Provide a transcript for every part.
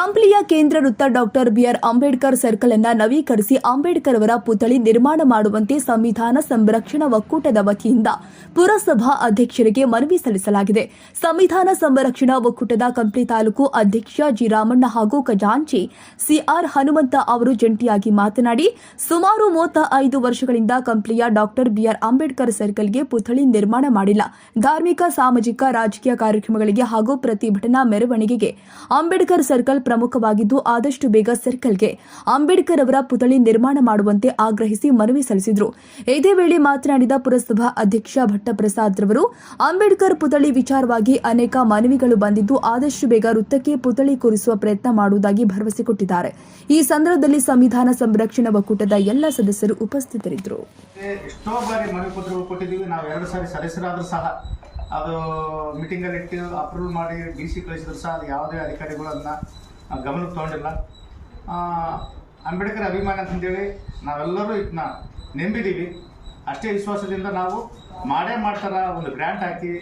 ಕಂಪ್ಲಿಯ ಕೇಂದ್ರ ವೃತ್ತ doctor B R Ambedkar circle ಅನ್ನ ನವೀಕರಿಸಿ ಅಂಬೇಡ್ಕರ್ ಅವರ ಪುತ್ಥಳಿ ನಿರ್ಮಾಣ ಮಾಡುವಂತೆ ಸಂವಿಧಾನ ಸಂರಕ್ಷಣಾ ಒಕ್ಕೂಟದ ವತಿಯಿಂದ ಪುರಸಭಾ ಅಧ್ಯಕ್ಷರಿಗೆ ಮನವಿ ಸಲ್ಲಿಸಲಾಗಿದೆ. ಸಂವಿಧಾನ ಸಂರಕ್ಷಣಾ ಒಕ್ಕೂಟದ ಕಂಪ್ಲಿ ತಾಲೂಕು ಅಧ್ಯಕ್ಷ ಜಿ ರಾಮಣ್ಣ ಹಾಗೂ ಖಜಾಂಚಿ ಸಿಆರ್ ಹನುಮಂತ ಅವರು ಜಂಟಿಯಾಗಿ ಮಾತನಾಡಿ, ಸುಮಾರು ಮೂವತ್ತ ಐದು ವರ್ಷಗಳಿಂದ ಕಂಪ್ಲಿಯ ಡಾಕ್ಟರ್ ಬಿಆರ್ ಅಂಬೇಡ್ಕರ್ ಸರ್ಕಲ್ಗೆ ಪುತ್ಥಳಿ ನಿರ್ಮಾಣ ಮಾಡಿಲ್ಲ. ಧಾರ್ಮಿಕ, ಸಾಮಾಜಿಕ, ರಾಜಕೀಯ ಕಾರ್ಯಕ್ರಮಗಳಿಗೆ ಹಾಗೂ ಪ್ರತಿಭಟನಾ ಮೆರವಣಿಗೆಗೆ ಅಂಬೇಡ್ಕರ್ ಸರ್ಕಲ್ ಪ್ರಮುಖವಾಗಿದ್ದು ಆದಷ್ಟು ಬೇಗ ಸರ್ಕಲ್ಗೆ ಅಂಬೇಡ್ಕರ್ ಅವರ ಪುತಳಿ ನಿರ್ಮಾಣ ಮಾಡುವಂತೆ ಆಗ್ರಹಿಸಿ ಮನವಿ ಸಲ್ಲಿಸಿದರು. ಇದೇ ವೇಳೆ ಮಾತನಾಡಿದ ಪುರಸಭಾ ಅಧ್ಯಕ್ಷ ಭಟ್ಟಪ್ರಸಾದ್ ರವರು, ಅಂಬೇಡ್ಕರ್ ಪುತಳಿ ವಿಚಾರವಾಗಿ ಅನೇಕ ಮನವಿಗಳು ಬಂದಿದ್ದು ಆದಷ್ಟು ಬೇಗ ವೃತ್ತಕ್ಕೆ ಪುತಳಿ ಕೂರಿಸುವ ಪ್ರಯತ್ನ ಮಾಡುವುದಾಗಿ ಭರವಸೆ ಕೊಟ್ಟಿದ್ದಾರೆ. ಈ ಸಂದರ್ಭದಲ್ಲಿ ಸಂವಿಧಾನ ಸಂರಕ್ಷಣಾ ಒಕ್ಕೂಟದ ಎಲ್ಲ ಸದಸ್ಯರು ಉಪಸ್ಥಿತರಿದ್ದರು. ಅದು ಮೀಟಿಂಗಲ್ಲಿ ಇಟ್ಟು ಅಪ್ರೂವ್ ಮಾಡಿ ಡಿ ಸಿ ಕಳಿಸಿದ್ರು ಸಹ, ಅದು ಯಾವುದೇ ಅಧಿಕಾರಿಗಳು ಅದನ್ನ ಗಮನಕ್ಕೆ ತೊಗೊಂಡಿಲ್ಲ. ಅಂಬೇಡ್ಕರ್ ಅಭಿಮಾನ ಅಂತಂದೇಳಿ ನಾವೆಲ್ಲರೂ ಇದನ್ನ ನೆಂಬಿದ್ದೀವಿ ಅಷ್ಟೇ ವಿಶ್ವಾಸದಿಂದ ನಾವು ಮಾಡೇ ಮಾಡ್ತಾರ ಒಂದು ಗ್ರ್ಯಾಂಟ್ ಹಾಕಿ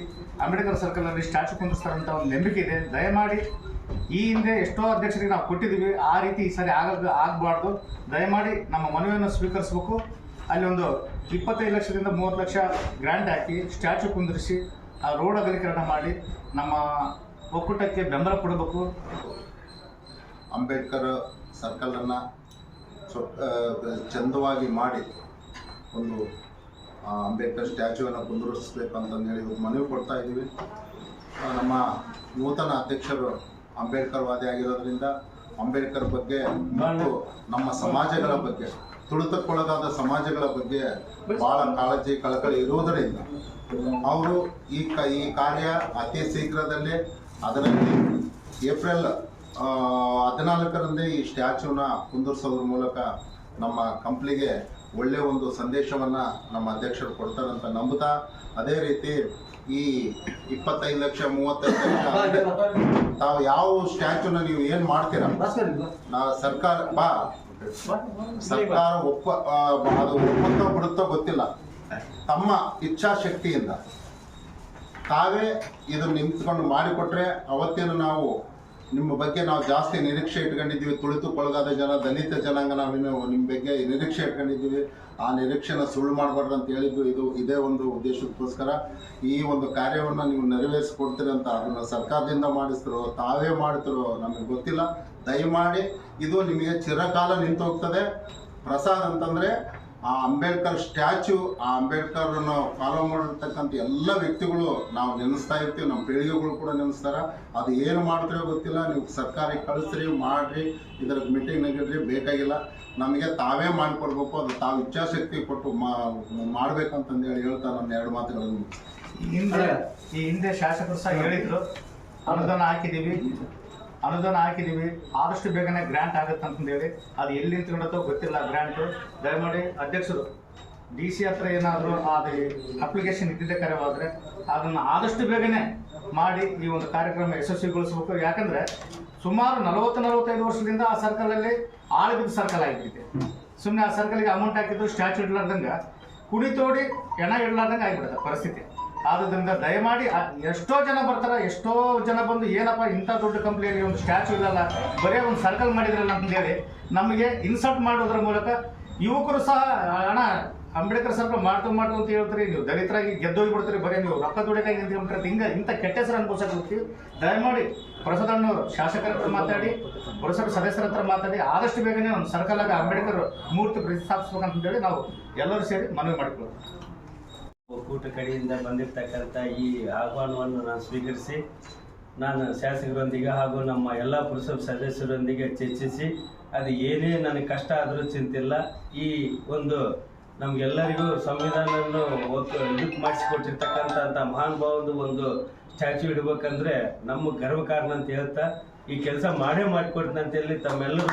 ಅಂಬೇಡ್ಕರ್ ಸರ್ಕಲಲ್ಲಿ ಸ್ಟ್ಯಾಚು ಕುಂದಿಸ್ತಾರಂತ ಒಂದು ನಂಬಿಕೆ ಇದೆ. ದಯಮಾಡಿ ಈ ಹಿಂದೆ ಎಷ್ಟೋ ಅಧ್ಯಕ್ಷರಿಗೆ ನಾವು ಕೊಟ್ಟಿದ್ದೀವಿ ಆ ರೀತಿ ಈ ಸಾರಿ ಆಗ ಆಗಬಾರ್ದು. ದಯಮಾಡಿ ನಮ್ಮ ಮನವಿಯನ್ನು ಸ್ವೀಕರಿಸಬೇಕು. ಅಲ್ಲಿ ಒಂದು ಇಪ್ಪತ್ತೈದು ಲಕ್ಷದಿಂದ ಮೂವತ್ತು ಲಕ್ಷ ಗ್ರ್ಯಾಂಟ್ ಹಾಕಿ ಸ್ಟ್ಯಾಚು ಕುಂದಿರಿಸಿ ಆ ರೋಡ್ ಅಗಲೀಕರಣ ಮಾಡಿ ನಮ್ಮ ಒಕ್ಕೂಟಕ್ಕೆ ಬೆಂಬಲ ಕೊಡಬೇಕು. ಅಂಬೇಡ್ಕರ್ ಸರ್ಕಲನ್ನು ಚಂದವಾಗಿ ಮಾಡಿ ಒಂದು ಅಂಬೇಡ್ಕರ್ ಸ್ಟ್ಯಾಚ್ಯೂವನ್ನು ಹೇಳಿ ಇವತ್ತು ಮನವಿ ಕೊಡ್ತಾ ಇದ್ದೀವಿ. ನಮ್ಮ ನೂತನ ಅಧ್ಯಕ್ಷರು ಅಂಬೇಡ್ಕರ್ ವಾದಿ ಆಗಿರೋದ್ರಿಂದ ಅಂಬೇಡ್ಕರ್ ಬಗ್ಗೆ ಮತ್ತು ನಮ್ಮ ಸಮಾಜಗಳ ಬಗ್ಗೆ, ತುಳಿತಕ್ಕೊಳಗಾದ ಸಮಾಜಗಳ ಬಗ್ಗೆ ಭಾಳ ಕಾಳಜಿ ಕಳಕಳಿ ಇರುವುದರಿಂದ ಅವರು ಈ ಕ ಈ ಕಾರ್ಯ ಅತಿ ಶೀಘ್ರದಲ್ಲೇ ಅದರಲ್ಲಿ ಏಪ್ರಿಲ್ ಹದಿನಾಲ್ಕರಂದೇ ಈ ಸ್ಟ್ಯಾಚ್ಯೂನ ಕುಂದರ್ಸೋದ್ರ ಮೂಲಕ ನಮ್ಮ ಕಂಪ್ನಿಗೆ ಒಳ್ಳೆಯ ಒಂದು ಸಂದೇಶವನ್ನು ನಮ್ಮ ಅಧ್ಯಕ್ಷರು ಕೊಡ್ತಾರಂತ ನಂಬುತ್ತಾ, ಅದೇ ರೀತಿ ಈ ಇಪ್ಪತ್ತೈದು ಲಕ್ಷ, ಮೂವತ್ತೈದು ಲಕ್ಷ ತಾವು ಯಾವ ಸ್ಟ್ಯಾಚ್ಯೂನ ನೀವು ಏನು ಮಾಡ್ತೀರಾ? ನಾ ಸರ್ಕಾರ, ಬಾ, ಸರ್ಕಾರ ಒಪ್ಪ ಅದು ಒಪ್ಪುತ್ತೋ ಬಿಡುತ್ತೋ ಗೊತ್ತಿಲ್ಲ. ತಮ್ಮ ಇಚ್ಛಾಶಕ್ತಿಯಿಂದ. ತಾವೇ ಇದನ್ನು ನಿಂತ್ಕೊಂಡು ಮಾಡಿಕೊಟ್ರೆ ಅವತ್ತೇನು ನಾವು ನಿಮ್ಮ ಬಗ್ಗೆ ನಾವು ಜಾಸ್ತಿ ನಿರೀಕ್ಷೆ ಇಟ್ಕೊಂಡಿದ್ದೀವಿ, ತುಳಿತುಕೊಳಗಾದ ಜನ, ದಲಿತ ಜನಾಂಗ ನಾವು ನಿಮ್ಮ ಬಗ್ಗೆ ನಿರೀಕ್ಷೆ ಇಟ್ಕೊಂಡಿದ್ದೀವಿ. ಆ ನಿರೀಕ್ಷೆನ ಸುಳ್ಳು ಮಾಡಬಾರ್ದು ಅಂತ ಹೇಳಿದ್ದು ಇದು ಇದೇ ಒಂದು ಉದ್ದೇಶಕ್ಕೋಸ್ಕರ. ಈ ಒಂದು ಕಾರ್ಯವನ್ನು ನೀವು ನೆರವೇರಿಸ್ಕೊಡ್ತೀರಂತ ಅದನ್ನು ಸರ್ಕಾರದಿಂದ ಮಾಡಿಸ್ತಿರೋ, ತಾವೇ ಮಾಡ್ತಿರೋ ನಮಗೆ ಗೊತ್ತಿಲ್ಲ. ದಯಮಾಡಿ ಇದು ನಿಮಗೆ ಚಿರಕಾಲ ನಿಂತು ಹೋಗ್ತದೆ ಪ್ರಸಾದ್ ಅಂತಂದರೆ ಆ ಅಂಬೇಡ್ಕರ್ ಸ್ಟ್ಯಾಚು, ಆ ಅಂಬೇಡ್ಕರ್ನ ಫಾಲೋ ಮಾಡಿರ್ತಕ್ಕಂಥ ಎಲ್ಲ ವ್ಯಕ್ತಿಗಳು ನಾವು ನೆನೆಸ್ತಾ ಇರ್ತೀವಿ, ನಮ್ಮ ಪೀಳಿಗೆಗಳು ಕೂಡ ನೆನೆಸ್ತಾರೆ. ಅದು ಏನು ಮಾಡ್ತೀರೋ ಗೊತ್ತಿಲ್ಲ, ನೀವು ಸರ್ಕಾರಕ್ಕೆ ಕಳಿಸ್ರಿ, ಮಾಡ್ರಿ ಇದರ ಮೀಟಿಂಗ್ ನಗಿದ್ರಿ ಬೇಕಾಗಿಲ್ಲ. ನಮಗೆ ತಾವೇ ಮಾಡಿಕೊಡ್ಬೇಕು, ಅದು ತಾವು ಇಚ್ಛಾಶಕ್ತಿ ಕೊಟ್ಟು ಮಾಡ್ಬೇಕಂತಂದೇಳಿ ಹೇಳ್ತಾ ನನ್ನ ಎರಡು ಮಾತುಗಳನ್ನು ಈ ಹಿಂದೆ ಶಾಸಕರು ಸಹ ಹೇಳಿದ್ರು, ಅನುದಾನ ಹಾಕಿದ್ದೀವಿ. ಅನುದಾನ ಹಾಕಿದ್ದೀವಿ ಆದಷ್ಟು ಬೇಗನೆ ಗ್ರ್ಯಾಂಟ್ ಆಗುತ್ತೆ ಅಂತಂದೇಳಿ ಅದು ಎಲ್ಲಿ ನಿಂತ್ಕೊಂಡತ್ತೋ ಗೊತ್ತಿಲ್ಲ ಗ್ರ್ಯಾಂಟು ದಯಮಾಡಿ ಅಧ್ಯಕ್ಷರು ಡಿ ಸಿ ಹತ್ರ ಏನಾದರೂ ಅದು ಅಪ್ಲಿಕೇಶನ್ ಇದ್ದಿದ್ದೆ ಕರೆವಾದರೆ ಅದನ್ನು ಆದಷ್ಟು ಬೇಗನೆ ಮಾಡಿ ಈ ಒಂದು ಕಾರ್ಯಕ್ರಮ ಯಶಸ್ವಿಗೊಳಿಸಬೇಕು. ಯಾಕಂದರೆ ಸುಮಾರು ನಲವತ್ತು, ನಲವತ್ತೈದು ವರ್ಷದಿಂದ ಆ ಸರ್ಕಲಲ್ಲಿ ಆಳಿದ ಸರ್ಕಲ್ ಆಗಿಬಿಟ್ಟಿದೆ. ಸುಮ್ಮನೆ ಆ ಸರ್ಕಲ್ಗೆ ಅಮೌಂಟ್ ಹಾಕಿದ್ದು ಸ್ಟ್ಯಾಚು ಇಡ್ಲಾರ್ದಂಗೆ ಕುಣಿ ತೋಡಿ ಹೆಣ ಇಡ್ಲಾರ್ದಂಗೆ ಆಗಿಬಿಡುತ್ತೆ ಪರಿಸ್ಥಿತಿ. ಆದ್ರಿಂದ ದಯಮಾಡಿ ಎಷ್ಟೋ ಜನ ಬರ್ತಾರೆ, ಎಷ್ಟೋ ಜನ ಬಂದು ಏನಪ್ಪ ಇಂಥ ದೊಡ್ಡ ಕಂಪ್ನಿಯಲ್ಲಿ ಒಂದು ಸ್ಟ್ಯಾಚು ಇಲ್ಲಲ್ಲ, ಬರೀ ಒಂದು ಸರ್ಕಲ್ ಮಾಡಿದ್ರಲ್ಲ ಅಂತಂದೇಳಿ ನಮಗೆ ಇನ್ಸಲ್ಟ್ ಮಾಡೋದ್ರ ಮೂಲಕ ಯುವಕರು ಸಹ ಹಣ ಅಂಬೇಡ್ಕರ್ ಸರ್ಕಲ್ ಮಾಡ್ತು ಮಾಡ್ತು ಅಂತ ಹೇಳ್ತೀರಿ, ನೀವು ದಲಿತರಾಗಿ ಗೆದ್ದೋಗಿ ಬಿಡ್ತೀರಿ ಬರೀ ನೀವು ರೊಕ್ಕ ದುಡಿಕಾಗಿ ನಿಂತ್ಕೊಂಡ್ರೆ ಹಿಂಗೆ ಇಂಥ ಕೆಟ್ಟ ಹೆಸರು ಅನ್ಭವಿಸಕ್ಕೆ ದಯಮಾಡಿ ಪ್ರಸಾದಣ್ಣವರು ಶಾಸಕರ ಹತ್ರ ಮಾತಾಡಿ, ಪುರಸಭೆ ಸದಸ್ಯರ ಹತ್ರ ಮಾತಾಡಿ, ಆದಷ್ಟು ಬೇಗನೆ ಒಂದು ಸರ್ಕಲ್ ಆಗಿ ಅಂಬೇಡ್ಕರ್ ಮೂರ್ತಿ ಪ್ರತಿಷ್ಠಾಪಿಸ್ಬೇಕಂತೇಳಿ ನಾವು ಎಲ್ಲರೂ ಸೇರಿ ಮನವಿ ಮಾಡಿಕೊಳ್ಳೋದು. ಒಕ್ಕೂಟ ಕಡೆಯಿಂದ ಬಂದಿರತಕ್ಕಂಥ ಈ ಆಹ್ವಾನವನ್ನು ನಾನು ಸ್ವೀಕರಿಸಿ, ನಾನು ಶಾಸಕರೊಂದಿಗೆ ಹಾಗೂ ನಮ್ಮ ಎಲ್ಲ ಪುರಸಭೆ ಸದಸ್ಯರೊಂದಿಗೆ ಚರ್ಚಿಸಿ, ಅದು ಏನೇ ನನಗೆ ಕಷ್ಟ ಆದರೂ ಚಿಂತಿಲ್ಲ. ಈ ಒಂದು ನಮಗೆಲ್ಲರಿಗೂ ಸಂವಿಧಾನವನ್ನು ಇದಕ್ಕೆ ಮಾಡಿಸಿಕೊಟ್ಟಿರ್ತಕ್ಕಂಥ ಮಹಾನುಭಾವದ ಒಂದು ಸ್ಟ್ಯಾಚ್ಯೂ ಇಡಬೇಕಂದ್ರೆ ನಮ್ಮ ಗರ್ವ ಕಾರಣ ಅಂತ ಹೇಳ್ತಾ, ಈ ಕೆಲಸ ಮಾಡೇ ಮಾಡಿಕೊಡ್ತಂತೇಳಿ ತಮ್ಮೆಲ್ಲರೂ